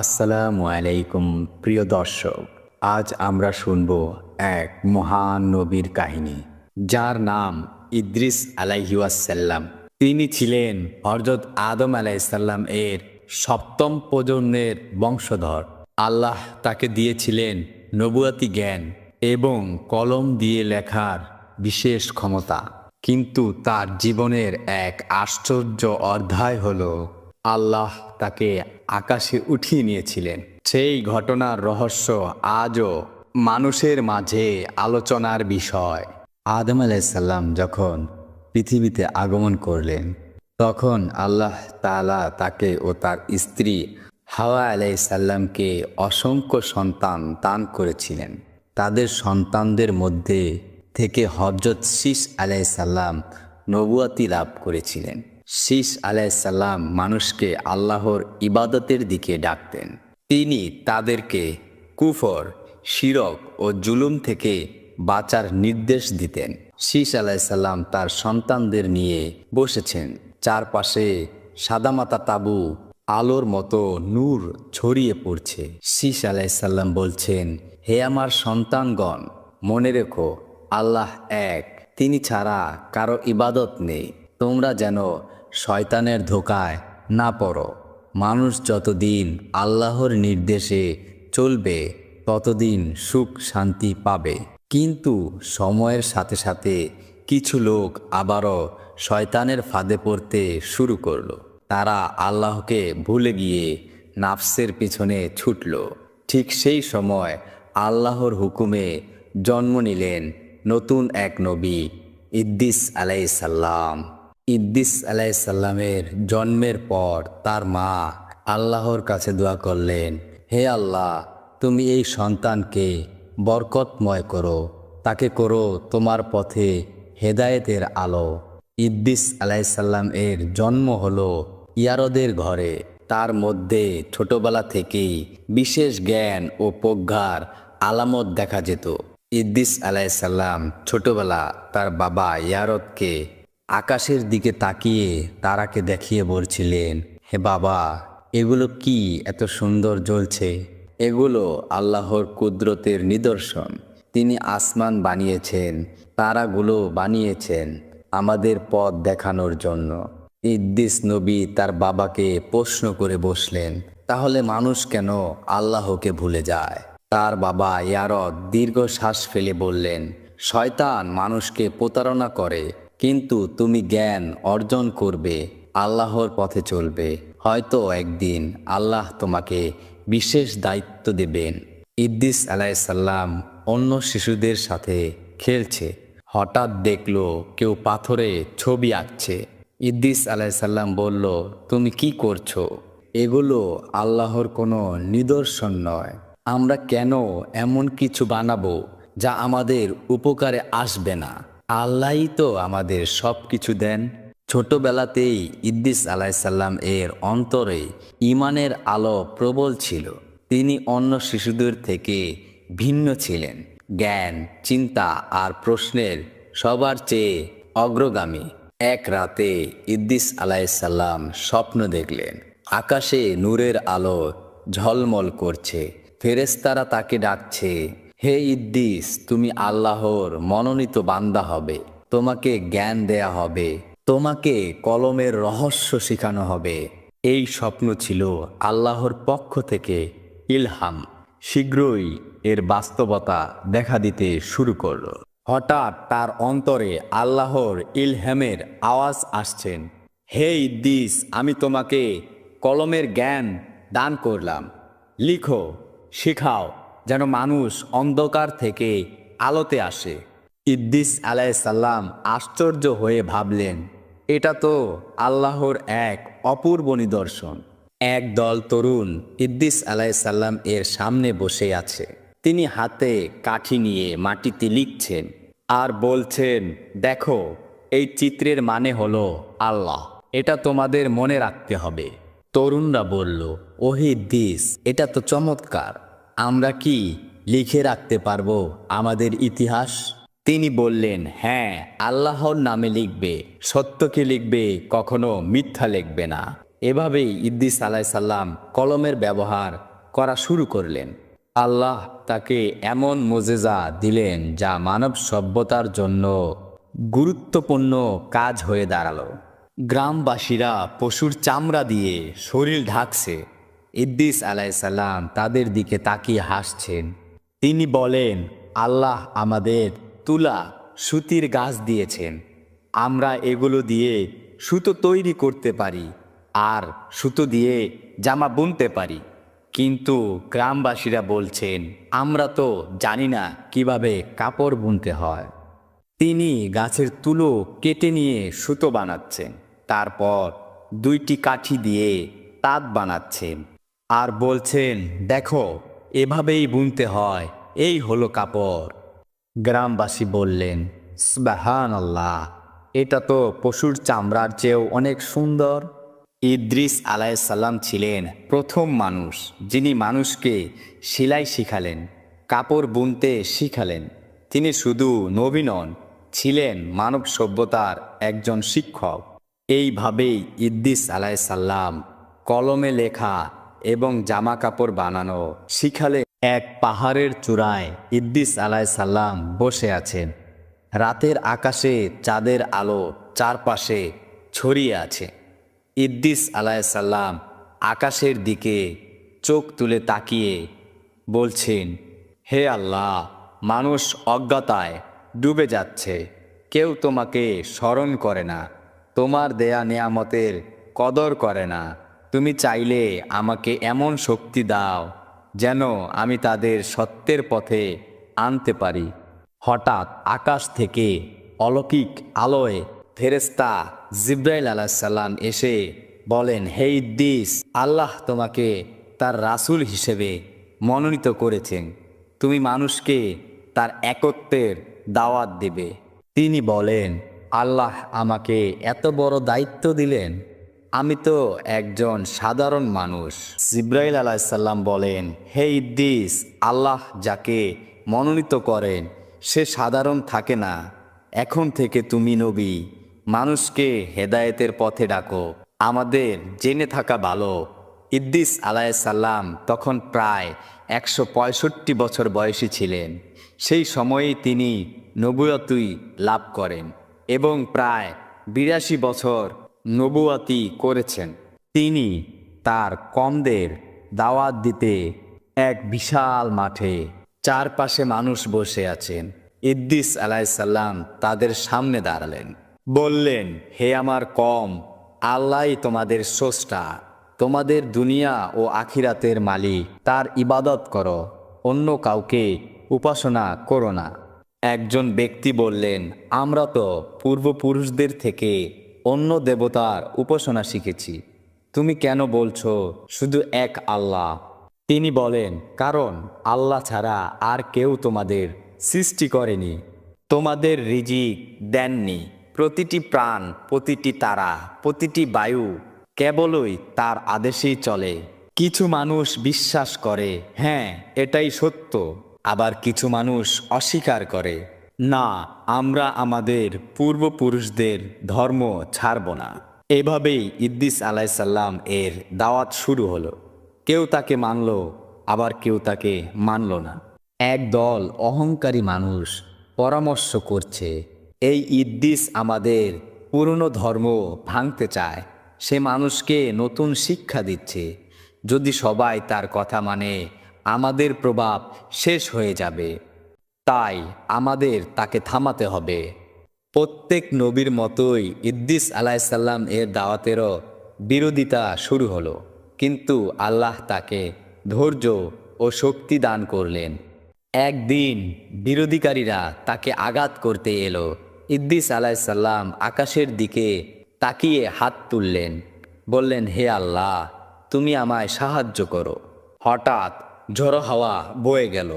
আসসালামু আলাইকুম, প্রিয় দর্শক। আজ আমরা শুনব এক মহান নবীর কাহিনী, যার নাম ইদ্রিস আলাইহিওয়াসাল্লাম তিনি ছিলেন হরজত আদম আলাইসাল্লাম এর সপ্তম প্রজন্মের বংশধর। আল্লাহ তাকে দিয়েছিলেন নবুয়াতি জ্ঞান এবং কলম দিয়ে লেখার বিশেষ ক্ষমতা। কিন্তু তার জীবনের এক আশ্চর্য অধ্যায় হলো আল্লাহ তাকে আকাশে উঠিয়ে নিয়েছিলেন। সেই ঘটনার রহস্য আজও মানুষের মাঝে আলোচনার বিষয়। আদম আলাইসাল্লাম যখন পৃথিবীতে আগমন করলেন, তখন আল্লাহ তালা তাকে ও তার স্ত্রী হাওয়া আলাইসাল্লামকে অসংখ্য সন্তান দান করেছিলেন। তাদের সন্তানদের মধ্যে থেকে হজরত শীষ আলাইসাল্লাম নবুয়াতি লাভ করেছিলেন। শীষ আলাইসাল্লাম মানুষকে আল্লাহর ইবাদতের দিকে ডাকতেন। তিনি তাদেরকে কুফর, শিরক ও জুলুম থেকে বাঁচার নির্দেশ দিতেন। শীষ আলাইসাল্লাম তার সন্তানদের নিয়ে বসেছেন। চারপাশে সাদামাতা তাবু, আলোর মতো নূর ছড়িয়ে পড়ছে। শীষ আলাইসাল্লাম বলছেন, হে আমার সন্তানগণ, মনে রেখো, আল্লাহ এক। তিনি ছাড়া কারও ইবাদত নেই। তোমরা যেন শয়তানের ধোকায় না পড়ো। মানুষ যতদিন আল্লাহর নির্দেশে চলবে, ততদিন সুখ শান্তি পাবে। কিন্তু সময়ের সাথে সাথে কিছু লোক আবারও শয়তানের ফাঁদে পড়তে শুরু করল। তারা আল্লাহকে ভুলে গিয়ে নাফসের পিছনে ছুটল। ঠিক সেই সময় আল্লাহর হুকুমে জন্ম নিলেন নতুন এক নবী ইদ্দিস আলাইসাল্লাম ইদ্দিস আলাইসাল্লামের জন্মের পর তার মা আল্লাহর কাছে দোয়া করলেন, হে আল্লাহ, তুমি এই সন্তানকে বরকতময় করো। তাকে করো তোমার পথে হেদায়েতের আলো। ইদ্দিস আলাইসাল্লাম এর জন্ম হলো ইয়ারদের ঘরে। তার মধ্যে ছোটবেলা থেকেই বিশেষ জ্ঞান ও প্রজ্ঞার আলামত দেখা যেত। ইদ্দিস আলাইসাল্লাম ছোটবেলা তার বাবা ইয়ারদকে আকাশের দিকে তাকিয়ে তারাকে দেখিয়ে বলছিলেন, হে বাবা, এগুলো কি এত সুন্দর জ্বলছে? এগুলো আল্লাহর কুদরতের নিদর্শন। তিনি আসমান বানিয়েছেন, তারাগুলো বানিয়েছেন আমাদের পথ দেখানোর জন্য। ইদ্দিস নবী তার বাবাকে প্রশ্ন করে বসলেন, তাহলে মানুষ কেন আল্লাহকে ভুলে যায়? তার বাবা ইয়ারদ দীর্ঘ শ্বাস ফেলে বললেন, শয়তান মানুষকে প্রতারণা করে কিন্তু তুমি জ্ঞান অর্জন করবে, আল্লাহর পথে চলবে। হয়তো একদিন আল্লাহ তোমাকে বিশেষ দায়িত্ব দেবেন। ইদ্দিস আলাইসাল্লাম অন্য শিশুদের সাথে খেলছে। হঠাৎ দেখল কেউ পাথরে ছবি আঁকছে। ইদ্দিস আলাইসাল্লাম বলল, তুমি কি করছ? এগুলো আল্লাহর কোনো নিদর্শন নয়। আমরা কেন এমন কিছু বানাবো যা আমাদের উপকারে আসবে না? আল্লাহই তো আমাদের সব কিছু দেন। ছোটবেলাতেই ইদ্দিস আলাইসাল্লাম এর অন্তরে ইমানের আলো প্রবল ছিল। তিনি অন্য শিশুদের থেকে ভিন্ন ছিলেন। জ্ঞান, চিন্তা আর প্রশ্নের সবার চেয়ে অগ্রগামী। এক রাতে ইদ্দিস আলাইসাল্লাম স্বপ্ন দেখলেন। আকাশে নূরের আলো ঝলমল করছে। ফেরেস্তারা তাকে ডাকছে হে ইদ্দিস তুমি আল্লাহর মনোনীত বান্দা হবে, তোমাকে জ্ঞান দেয়া হবে, তোমাকে কলমের রহস্য শেখানো হবে। এই স্বপ্ন ছিল আল্লাহর পক্ষ থেকে ইলহাম। শীঘ্রই এর বাস্তবতা দেখা দিতে শুরু করল। হঠাৎ তার অন্তরে আল্লাহর ইলহামের আওয়াজ আসছেন, হে ইদ্দিস আমি তোমাকে কলমের জ্ঞান দান করলাম। লিখো, শেখাও। যেন মানুষ অন্ধকার থেকে আলোতে আসে। ইদ্দিস আলাইসাল্লাম আশ্চর্য হয়ে ভাবলেন, এটা তো আল্লাহর এক অপূর্ব নিদর্শন। এক দল তরুণ ইদ্দিস আলাইসাল্লাম এর সামনে বসে আছে। তিনি হাতে কাঠি নিয়ে মাটিতে লিখছেন আর বলছেন, দেখো, এই চিত্রের মানে হলো আল্লাহ। এটা তোমাদের মনে রাখতে হবে। তরুণরা বলল, ওহে দিস এটা তো চমৎকার। আমরা কি লিখে রাখতে পারব আমাদের ইতিহাস? তিনি বললেন হ্যাঁ আল্লাহর নামে লিখবে। সত্যকে লিখবে, কখনো মিথ্যা লিখবে না। এভাবেই ইদ্দিস আলাহ সাল্লাম কলমের ব্যবহার করা শুরু করলেন। আল্লাহ তাকে এমন মোজেজা দিলেন যা মানব সভ্যতার জন্য গুরুত্বপূর্ণ কাজ হয়ে দাঁড়াল। গ্রামবাসীরা পশুর চামড়া দিয়ে শরীর ঢাকছে। ইদ্দিস আলাইসাল্লাম তাদের দিকে তাকিয়ে হাসছেন। তিনি বলেন, আল্লাহ আমাদের তুলা, সুতির গাছ দিয়েছেন। আমরা এগুলো দিয়ে সুতো তৈরি করতে পারি আর সুতো দিয়ে জামা বুনতে পারি। কিন্তু গ্রামবাসীরা বলছেন, আমরা তো জানি না কীভাবে কাপড় বুনতে হয়। তিনি গাছের তুলো কেটে নিয়ে সুতো বানাচ্ছেন। তারপর দুইটি কাঠি দিয়ে তাঁত বানাচ্ছেন। আর বলছেন, দেখো, এভাবেই বুনতে হয়। এই হলো কাপড়। গ্রামবাসী বললেন সুবাহান আল্লাহ এটা তো পশুর চামড়ার চেয়েও অনেক সুন্দর। ইদ্রিস আলাইসাল্লাম ছিলেন প্রথম মানুষ যিনি মানুষকে সেলাই শিখালেন, কাপড় বুনতে শিখালেন। তিনি শুধু নবী নন, ছিলেন মানব সভ্যতার একজন শিক্ষক। এইভাবেই ইদ্দিস আলাইসাল্লাম কলমে লেখা এবং জামা কাপড় বানানো। শিখালে এক পাহাড়ের চূড়ায় ইদ্দিস আলাইসাল্লাম বসে আছেন। রাতের আকাশে চাঁদের আলো চারপাশে ছড়িয়ে আছে। ইদ্দিস আলাইসাল্লাম আকাশের দিকে চোখ তুলে তাকিয়ে বলছেন, হে আল্লাহ, মানুষ অজ্ঞতায় ডুবে যাচ্ছে। কেউ তোমাকে স্মরণ করে না। তোমার দেয়া নেয়ামতের কদর করে না। তুমি চাইলে আমাকে এমন শক্তি দাও যেন আমি তাদের সত্যের পথে আনতে পারি। হঠাৎ আকাশ থেকে অলৌকিক আলোয় ফেরেস্তা জিব্রাইল আলাহিসাল্লাম এসে বলেন, হে ইদ্দিস আল্লাহ তোমাকে তার রাসূল হিসেবে মনোনীত করেছেন। তুমি মানুষকে তার একত্বের দাওয়াত দেবে। তিনি বলেন, আল্লাহ আমাকে এত বড় দায়িত্ব দিলেন আমি তো একজন সাধারণ মানুষ। জিব্রাইল আলাহিসাল্লাম বলেন, হে ইদ্দিস আল্লাহ যাকে মনোনীত করেন, সে সাধারণ থাকে না। এখন থেকে তুমি নবী, মানুষকে হেদায়েতের পথে ডাকো। আমাদের জেনে থাকা ভালো ইদ্দিস আলাইসাল্লাম তখন প্রায় একশো পঁয়ষট্টি বছর বয়সী ছিলেন। সেই সময়েই তিনি নবুয়তুই লাভ করেন এবং প্রায় বিরাশি বছর নবুয়াতি করেছেন। তিনি তার কমদের দাওয়াত দিতে এক বিশাল মাঠে চারপাশে মানুষ বসে আছেন। ইদ্দিস আলাইসাল্লাম তাদের সামনে দাঁড়ালেন। বললেন, হে আমার কম, আল্লাহ তোমাদের স্রষ্টা, তোমাদের দুনিয়া ও আখিরাতের মালিক, তার ইবাদত করো, অন্য কাউকে উপাসনা করো না। একজন ব্যক্তি বললেন, আমরা তো পূর্বপুরুষদের থেকে অন্য দেবতার উপাসনা শিখেছি। তুমি কেন বলছো শুধু এক আল্লাহ? তিনি বলেন, কারণ আল্লাহ ছাড়া আর কেউ তোমাদের সৃষ্টি করেনি। তোমাদের রিজিক দেননি। প্রতিটি প্রাণ, প্রতিটি তারা, প্রতিটি বায়ু কেবলই তার আদেশেই চলে। কিছু মানুষ বিশ্বাস করে হ্যাঁ এটাই সত্য। আবার কিছু মানুষ অস্বীকার করে। না, আমরা আমাদের পূর্বপুরুষদের ধর্ম ছাড়ব না। এভাবেই ইদ্দিস আলাইসাল্লাম এর দাওয়াত শুরু হলো। কেউ তাকে মানল, আবার কেউ তাকে মানল না। এক দল অহংকারী মানুষ পরামর্শ করছে, এই ইদ্দিস আমাদের পুরনো ধর্ম ভাঙতে চায়। সে মানুষকে নতুন শিক্ষা দিচ্ছে। যদি সবাই তার কথা মানে আমাদের প্রভাব শেষ হয়ে যাবে। তাই আমাদের তাকে থামাতে হবে। প্রত্যেক নবীর মতোই ইদ্দিস আলাইসাল্লাম এর দাওয়াতেরও বিরোধিতা শুরু হলো। কিন্তু আল্লাহ তাকে ধৈর্য ও শক্তি দান করলেন। একদিন বিরোধীকারীরা তাকে আঘাত করতে এলো। ইদ্দিস আলাইসাল্লাম আকাশের দিকে তাকিয়ে হাত তুললেন। বললেন, হে আল্লাহ, তুমি আমায় সাহায্য করো। হঠাৎ ঝড়ো হাওয়া বয়ে গেল।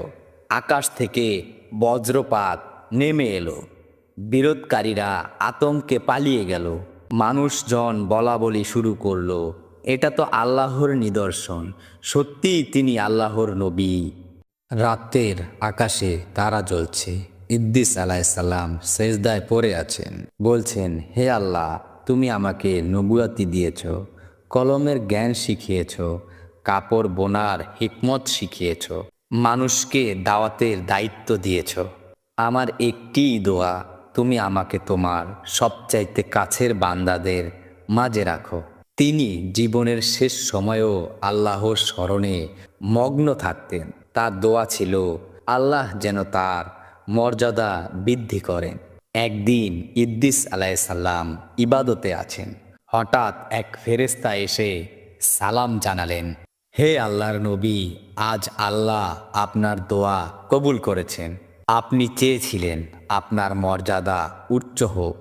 আকাশ থেকে বজ্রপাত নেমে এলো। বিরোধকারীরা আতঙ্কে পালিয়ে গেল। মানুষজন বলা বলি শুরু করল, এটা তো আল্লাহর নিদর্শন। সত্যিই তিনি আল্লাহর নবী। রাতের আকাশে তারা জ্বলছে। ইদ্দিস আলাইসাল্লাম সেজদায় পড়ে আছেন। বলছেন, হে আল্লাহ, তুমি আমাকে নবুয়াতি দিয়েছ, কলমের জ্ঞান শিখিয়েছ, কাপড় বোনার হিকমত শিখিয়েছ মানুষকে দাওয়াতের দায়িত্ব দিয়েছ। আমার একটি দোয়া তুমি আমাকে তোমার সবচাইতে কাছের বান্দাদের মাঝে রাখো। তিনি জীবনের শেষ সময়েও আল্লাহর স্মরণে মগ্ন থাকতেন। তার দোয়া ছিল, আল্লাহ যেন তার মর্যাদা বৃদ্ধি করেন। একদিন ইদ্দিস আলাইসাল্লাম ইবাদতে আছেন। হঠাৎ এক ফেরেস্তা এসে সালাম জানালেন হে আল্লাহর নবী, আজ আল্লাহ আপনার দোয়া কবুল করেছেন। আপনি চেয়েছিলেন আপনার মর্যাদা উচ্চ হোক।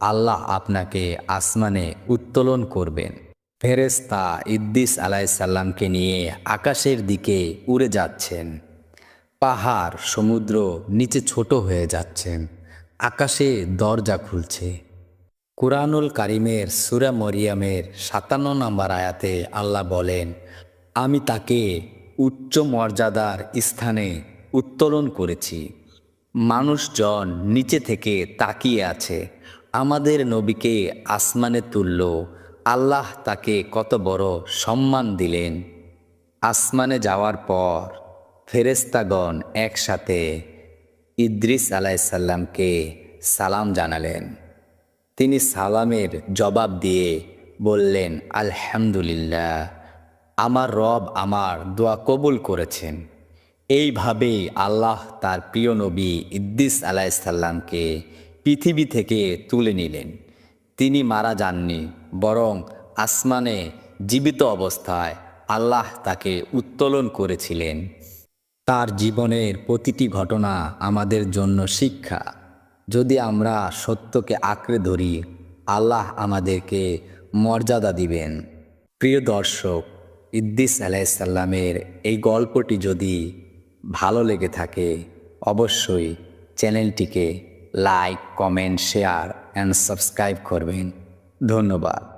আল্লাহ আপনাকে আসমানে উত্তোলন করবেন। ফেরেস্তা ইদ্দিস আলাইসাল্লামকে নিয়ে আকাশের দিকে উড়ে যাচ্ছেন। পাহাড়, সমুদ্র নিচে ছোট হয়ে যাচ্ছেন। আকাশে দরজা খুলছে। কুরআনুল কারিমের সুরা মরিয়ামের সাতান্ন নম্বর আয়াতে আল্লাহ বলেন আমি তাকে উচ্চ মর্যাদার স্থানে উত্তোলন করেছি। মানুষজন নিচে থেকে তাকিয়ে আছে। আমাদের নবীকে আসমানে তুলল। আল্লাহ তাকে কত বড় সম্মান দিলেন। আসমানে যাওয়ার পর ফেরেস্তাগণ একসাথে ইদ্রিস আলাইসাল্লামকে সালাম জানালেন। তিনি সালামের জবাব দিয়ে বললেন, আলহামদুলিল্লাহ। আমার রব আমার দোয়া কবুল করেছেন। এইভাবেই আল্লাহ তার প্রিয় নবী ইদ্দিস আলাইসাল্লামকে পৃথিবী থেকে তুলে নিলেন। তিনি মারা যাননি, বরং আসমানে জীবিত অবস্থায় আল্লাহ তাকে উত্তোলন করেছিলেন। তার জীবনের প্রতিটি ঘটনা আমাদের জন্য শিক্ষা। যদি আমরা সত্যকে আঁকড়ে ধরি, আল্লাহ আমাদেরকে মর্যাদা দিবেন। প্রিয় দর্শক ইদ্দিস আলাইসাল্লামের এই গল্পটি যদি ভালো লেগে থাকে, অবশ্যই চ্যানেলটিকে like, comment, share and subscribe করবেন। ধন্যবাদ।